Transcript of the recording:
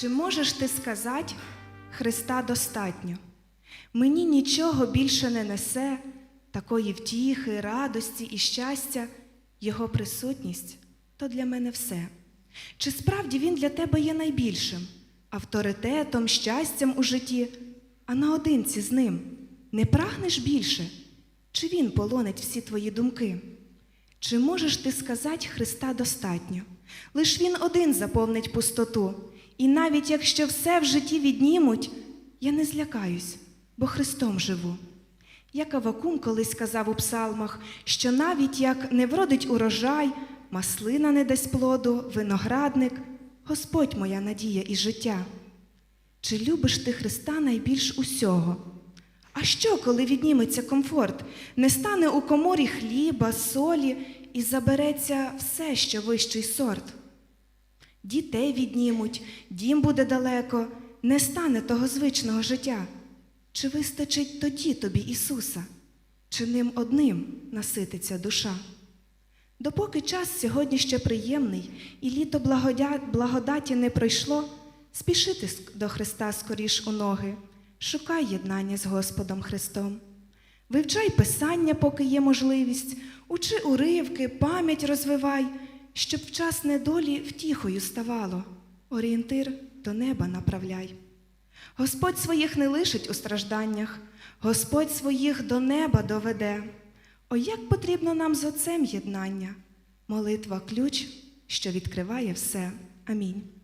Чи можеш ти сказати, Христа достатньо? Мені нічого більше не несе такої втіхи, радості і щастя, Його присутність то для мене все. Чи справді Він для тебе є найбільшим, авторитетом, щастям у житті, а наодинці з ним не прагнеш більше? Чи Він полонить всі твої думки? Чи можеш ти сказати Христа достатньо? Лиш Він один заповнить пустоту, і навіть якщо все в житті віднімуть, я не злякаюсь, бо Христом живу. Як Авакум колись казав у псалмах, що навіть як не вродить урожай, маслина не дасть плоду, виноградник, Господь моя надія і життя. Чи любиш ти Христа найбільш усього? А що, коли відніметься комфорт? Не стане у коморі хліба, солі і забереться все, що вищий сорт. Дітей віднімуть, дім буде далеко, не стане того звичного життя. Чи вистачить тоді тобі Ісуса? Чи ним одним насититься душа? Допоки час сьогодні ще приємний, і літо благодаті не пройшло, спішити до Христа скоріш у ноги, шукай єднання з Господом Христом. Вивчай Писання, поки є можливість, учи уривки, пам'ять розвивай, щоб в час недолі втіхою ставало, орієнтир до неба направляй. Господь своїх не лишить у стражданнях, Господь своїх до неба доведе. О, як потрібно нам з Отцем єднання, молитва ключ, що відкриває все. Амінь.